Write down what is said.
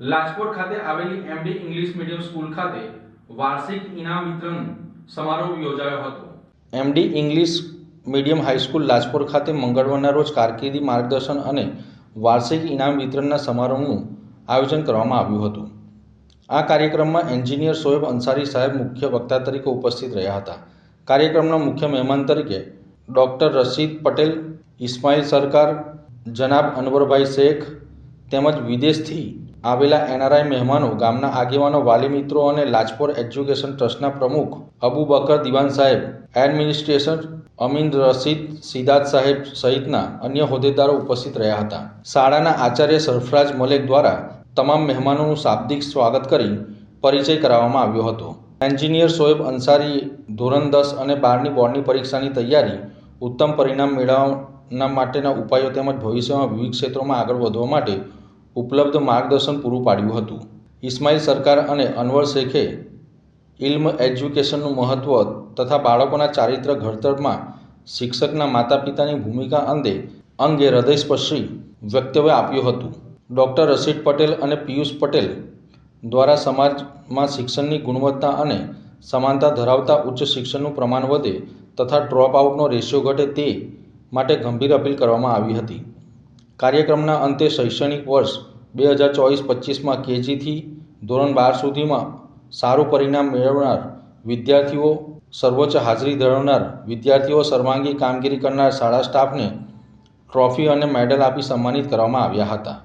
રાજકોટ ખાતે આવેલી MD English medium school ખાતે વાર્ષિક ઇનામ વિતરણ સમારોહ યોજાયો હતો. MD English medium high school Rajkot ખાતે મંગળવારના રોજ કારકિર્દી માર્ગદર્શન અને વાર્ષિક ઇનામ વિતરણના સમારોહનું આયોજન કરવામાં આવ્યું હતું. આ કાર્યક્રમમાં એન્જિનિયર શોએબ અંસારી સાહેબ મુખ્ય વક્તા તરીકે ઉપસ્થિત રહ્યા હતા. કાર્યક્રમના મુખ્ય મહેમાન તરીકે ડૉક્ટર રશીદ પટેલ, ઇસ્માઇલ સરકાર, જનાબ અનવરભાઈ શેખ તેમજ વિદેશથી આવેલા એનઆરઆઈ મહેમાનો, ગામના આગેવાનો, વાલી મિત્રો અને લાજપોર એજ્યુકેશન ટ્રસ્ટના પ્રમુખ અબુ બકર દિવાન સાહેબ, એડમિનિસ્ટ્રેશન અમીન રશીદ સિદ્ધાર્થ સાહેબ સહિતના અન્ય હોદ્દેદારો ઉપસ્થિત રહ્યા હતા. શાળાના આચાર્ય સરફરાજ મલેક દ્વારા તમામ મહેમાનોનું શાબ્દિક સ્વાગત કરી પરિચય કરાવવામાં આવ્યો હતો. એન્જિનિયર શોએબ અંસારી, ધોરણ દસ અને બારની બોર્ડની પરીક્ષાની તૈયારી, ઉત્તમ પરિણામ મેળવવાના માટેના ઉપાયો તેમજ ભવિષ્યમાં વિવિધ ક્ષેત્રોમાં આગળ વધવા માટે ઉપલબ્ધ માર્ગદર્શન પૂરું પાડ્યું હતું. ઇસ્માઇલ સરકાર અને અનવર શેખે ઇલ્મ એજ્યુકેશનનું મહત્ત્વ તથા બાળકોના ચારિત્ર ઘડતરમાં શિક્ષકના માતા પિતાની ભૂમિકા અંગે અંગે હૃદયસ્પર્શી વક્તવ્ય આપ્યું હતું. ડૉક્ટર રશીદ પટેલ અને પિયુષ પટેલ દ્વારા સમાજમાં શિક્ષણની ગુણવત્તા અને સમાનતા ધરાવતા ઉચ્ચ શિક્ષણનું પ્રમાણ વધે તથા ડ્રોપ આઉટનો રેશિયો ઘટે તે માટે ગંભીર અપીલ કરવામાં આવી હતી. કાર્યક્રમના અંતે શૈક્ષણિક વર્ષ બે હજાર ચોવીસ પચીસમાં કેજીથી ધોરણ બાર સુધીમાં સારું પરિણામ મેળવનાર વિદ્યાર્થીઓ, સર્વોચ્ચ હાજરી ધરાવનાર વિદ્યાર્થીઓ, સર્વાંગી કામગીરી કરનાર શાળા સ્ટાફને ટ્રોફી અને મેડલ આપી સન્માનિત કરવામાં આવ્યા હતા.